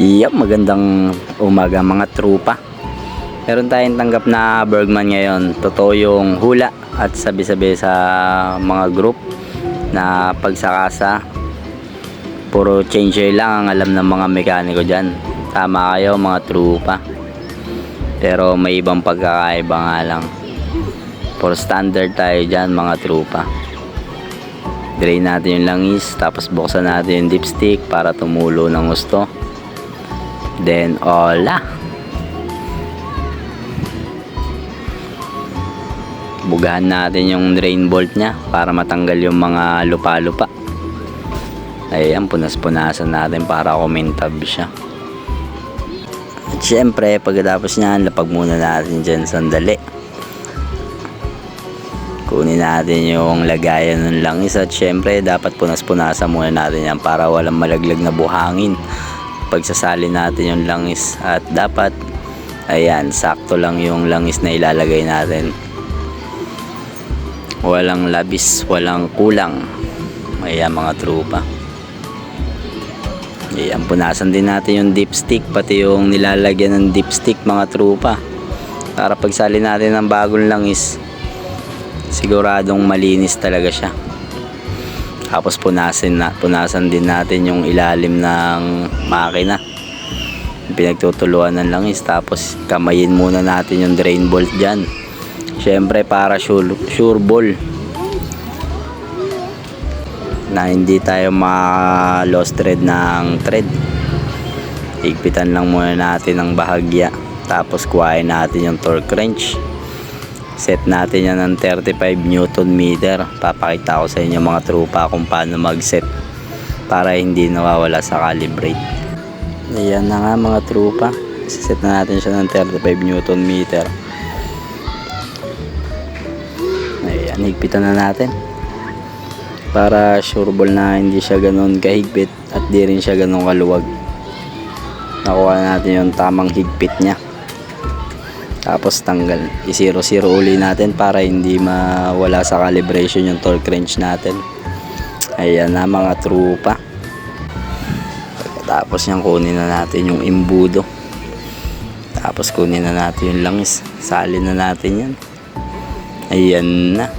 Yup, magandang umaga mga trupa. Meron tayong tanggap na Bergman ngayon. Totoo yung hula at sabi-sabi sa mga group na pagsakasa. Puro change oil lang ang alam ng mga mekaniko dyan. Tama kayo mga trupa. Pero may ibang pagkakaiba nga lang. For standard tayo dyan mga trupa. Drain natin yung langis, tapos buksan natin yung dipstick para tumulo ng gusto. Then, hola. Bugahan natin yung drain bolt niya para matanggal yung mga lupa-lupa. Ayan, punas-punasan natin para kumintab siya. At syempre, pagkatapos niyan, lapag muna natin dyan sandali. Kunin natin yung lagayan ng langis at syempre dapat punas-punasan muna natin yan para walang malaglag na buhangin pagsasali natin yung langis at dapat ayan sakto lang yung langis na ilalagay natin. Walang labis walang kulang. Ayan mga trupa. Ayan punasan din natin yung dipstick pati yung nilalagyan ng dipstick mga trupa. Para pagsali natin ng bagong langis siguradong malinis talaga siya tapos punasan, na, punasan din natin yung ilalim ng makina. Pinagtutuluan ng langis tapos kamayin muna natin yung drain bolt dyan. Syempre para sure, sure ball. Na hindi tayo ma lost thread ng thread. Higpitan lang muna natin ng bahagya. Tapos kuhain natin yung torque wrench set natin yan ng 35 newton meter. Papakita ko sa inyo mga trupa kung paano mag set para hindi nawawala sa calibrate. Ayan na nga mga trupa. Set na natin siya ng 35 newton meter. Ayan higpitan na natin. Para sure ball na hindi siya ganun kahigpit at di rin siya ganun kaluwag. Nakuha natin yung tamang higpit niya tapos tanggal i-zero zero uli natin para hindi mawala sa calibration yung torque wrench natin. Ayan na mga trupa. Tapos yan kunin na natin yung imbudo. Tapos kunin na natin yung langis. Salin na natin yan. Ayan na